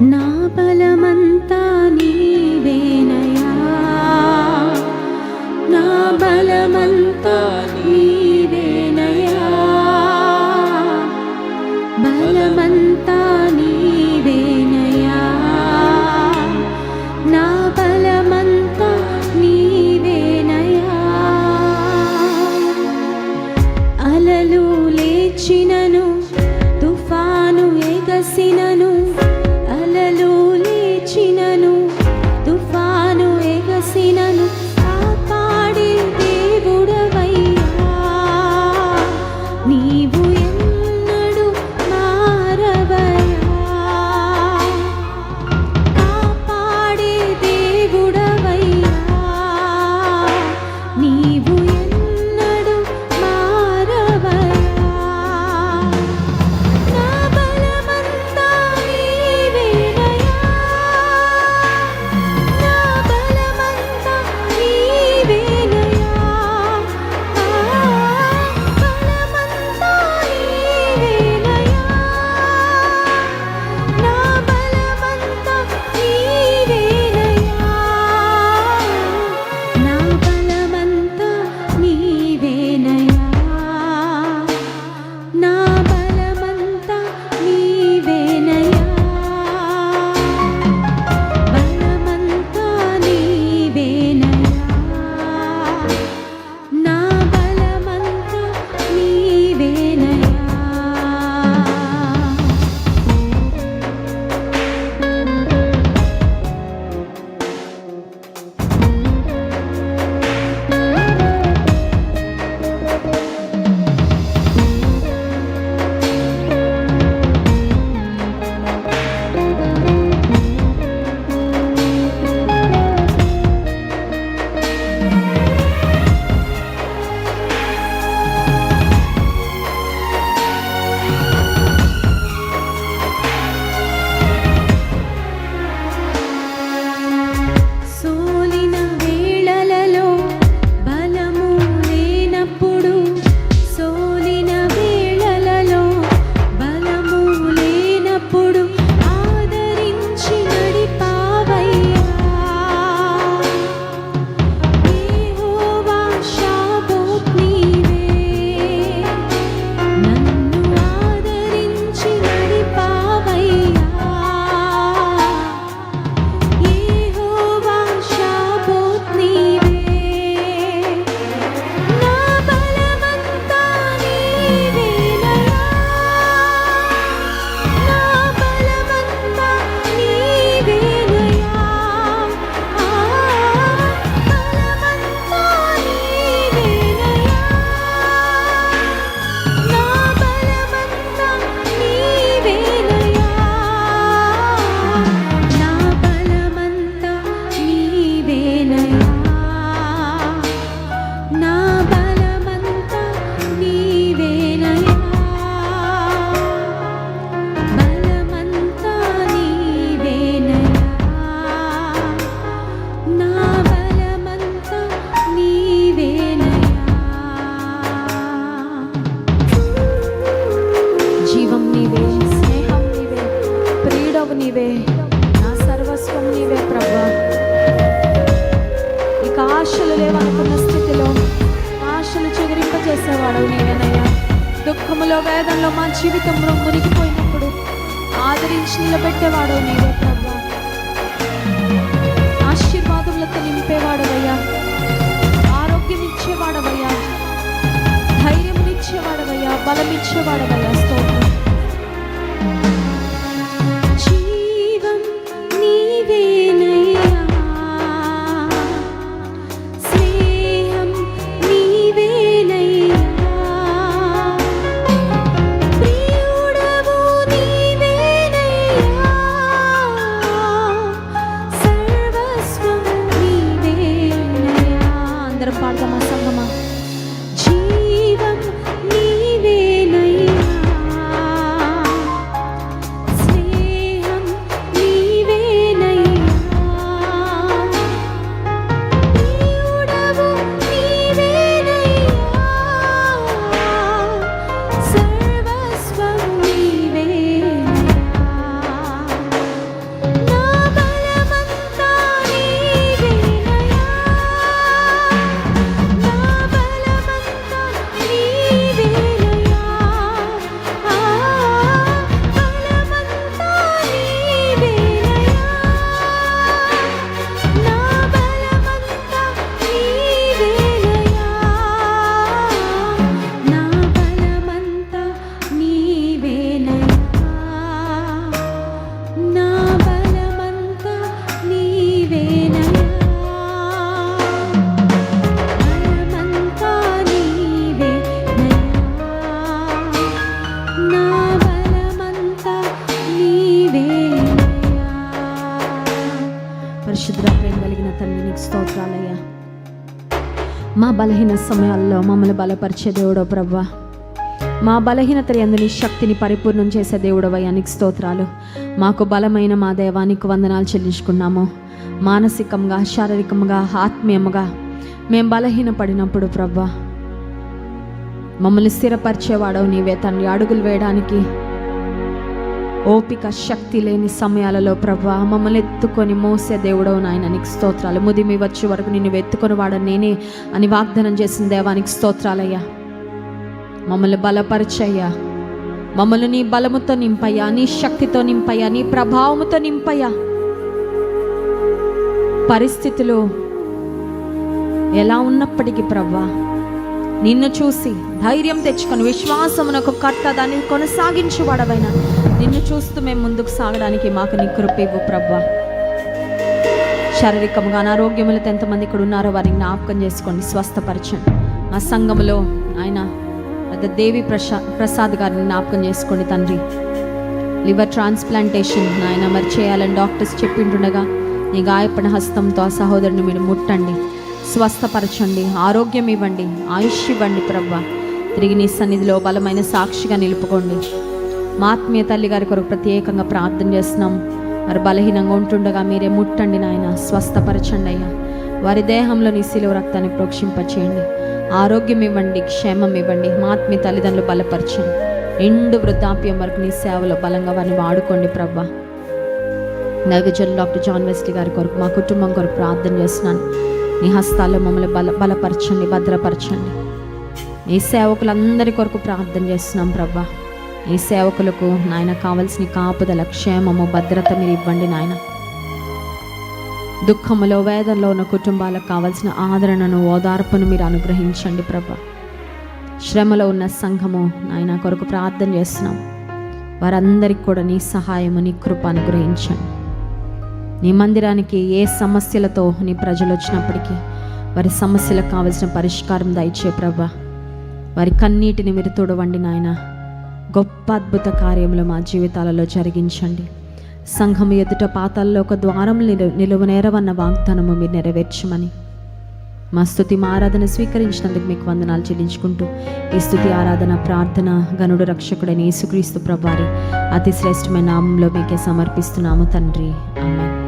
నా బలమంతా నీవే నా సర్వస్వం నీవే ప్రభా. ఇక ఆశలు లేవనుకున్న స్థితిలో ఆశలు చెదిరింపజేసేవాడు నీవేనయ్యా. దుఃఖములో వేదంలో మా జీవితంలో మునిగిపోయినప్పుడు ఆదరించి నిలబెట్టేవాడు నీవే ప్రభా. ఆశీర్వాదములతో నింపేవాడవయ్యా. ఆరోగ్యం ఇచ్చేవాడవయ్యా ధైర్యం ఇచ్చేవాడవయ్యా బలం ఇచ్చేవాడవయ్యా స్తోత్రం. Marga Mas బలహీన సమయాల్లో మమ్మల్ని బలపరిచే దేవుడో ప్రవ్వా. మా బలహీనత ఎందుని శక్తిని పరిపూర్ణం చేసే దేవుడవయ్యా నీకు స్తోత్రాలు. మాకు బలమైన మా దేవానికి వందనాలు చెల్లించుకున్నాము. మానసికంగా శారీరకంగా ఆత్మీయముగా మేము బలహీనపడినప్పుడు ప్రవ్వా. మమ్మల్ని స్థిరపరిచేవాడవు నీవే తండ్రి. అడుగులు వేయడానికి ఓపిక శక్తి లేని సమయాలలో ప్రభా మమ్మల్ని ఎత్తుకొని మోసే దేవుడవు నాయన నీకు స్తోత్రాలు. ముదిమి వచ్చే వరకు నిన్ను ఎత్తుకొని వాడ నేనే అని వాగ్దానం చేసిన దేవానికి స్తోత్రాలయ్యా. మమ్మల్ని బలపరిచయ్యా. మమ్మల్ని నీ బలముతో నింపయ్యా. నీ శక్తితో నింపయ్యా. నీ ప్రభావముతో నింపయ్యా. పరిస్థితులు ఎలా ఉన్నప్పటికీ ప్రభా నిన్ను చూసి ధైర్యం తెచ్చుకొని విశ్వాసమునకు కర్త దాన్ని కొనసాగించువాడవైన నిన్ను చూస్తూ మేము ముందుకు సాగడానికి మాకు నీ కృపివ్వు ఇవ్వు శారీరకంగా అనారోగ్యములతో ఎంతమంది ఇక్కడ ఉన్నారో వారిని జ్ఞాపకం చేసుకోండి స్వస్థపరచండి. మా సంఘములో ఆయన పెద్ద దేవి ప్రసా ప్రసాద్ గారిని జ్ఞాపకం చేసుకోండి తండ్రి. లివర్ ట్రాన్స్ప్లాంటేషన్ ఆయన మరి చేయాలని డాక్టర్స్ చెప్పింటుండగా నీ గాయపడిన హస్తంతో ఆ సహోదరుని మీరు ముట్టండి. స్వస్థపరచండి ఆరోగ్యం ఇవ్వండి ఆయుష్ ఇవ్వండి ప్రవ్వ. తిరిగి నీ సన్నిధిలో బలమైన సాక్షిగా నిలుపుకోండి. మా ఆత్మీయ తల్లి గారి కొరకు ప్రత్యేకంగా ప్రార్థన చేస్తున్నాం. మరి బలహీనంగా ఉంటుండగా మీరే ముట్టండి నాయన స్వస్థపరచండి అయ్యా. వారి దేహంలో నీ శిలువ రక్తాన్ని ప్రోక్షింపచేయండి. ఆరోగ్యం ఇవ్వండి క్షేమం ఇవ్వండి మా ఆత్మీయ తల్లిదండ్రులు బలపరచండి. ఎండు వృద్ధాప్యం వరకు నీ సేవలో బలంగా వారిని వాడుకోండి ప్రభా నగజన్ డాక్టర్ జాన్ వెస్లీ గారి కొరకు మా కుటుంబం కొరకు ప్రార్థన చేస్తున్నాను. నీ హస్తాల్లో మమ్మల్ని బల బలపరచండి భద్రపరచండి. ఈ సేవకులందరి కొరకు ప్రార్థన చేస్తున్నాం ప్రభా. ఈ సేవకులకు నాయన కావలసిన కాపుదల క్షేమము భద్రత మీరు ఇవ్వండి నాయన. దుఃఖములో వేదనలో ఉన్న కుటుంబాలకు కావలసిన ఆదరణను ఓదార్పును మీరు అనుగ్రహించండి ప్రభా. శ్రమలో ఉన్న సంఘము నాయన కొరకు ప్రార్థన చేస్తున్నాం. వారందరికి కూడా నీ సహాయము నీ కృప అనుగ్రహించండి. నీ మందిరానికి ఏ సమస్యలతో నీ ప్రజలు వచ్చినప్పటికీ వారి సమస్యలకు కావలసిన పరిష్కారం దయచే ప్రభా. వారి కన్నీటిని మీరు తోడవండి నాయన. గొప్ప అద్భుత కార్యములు మా జీవితాలలో జరిగించండి. సంఘం ఎదుట పాతాల్లో ఒక ద్వారం నిలు నిలువనేరవన్న వాగ్దానము మీరు నెరవేర్చమని. మా స్థుతి మా ఆరాధన స్వీకరించినందుకు మీకు వందనాలు చెల్లించుకుంటూ ఈ స్థుతి ఆరాధన ప్రార్థన గనుడు రక్షకుడైన యేసుక్రీస్తు ప్రభారి అతి శ్రేష్టమైన నామంలో మీకే సమర్పిస్తున్నాము తండ్రి. ఆమె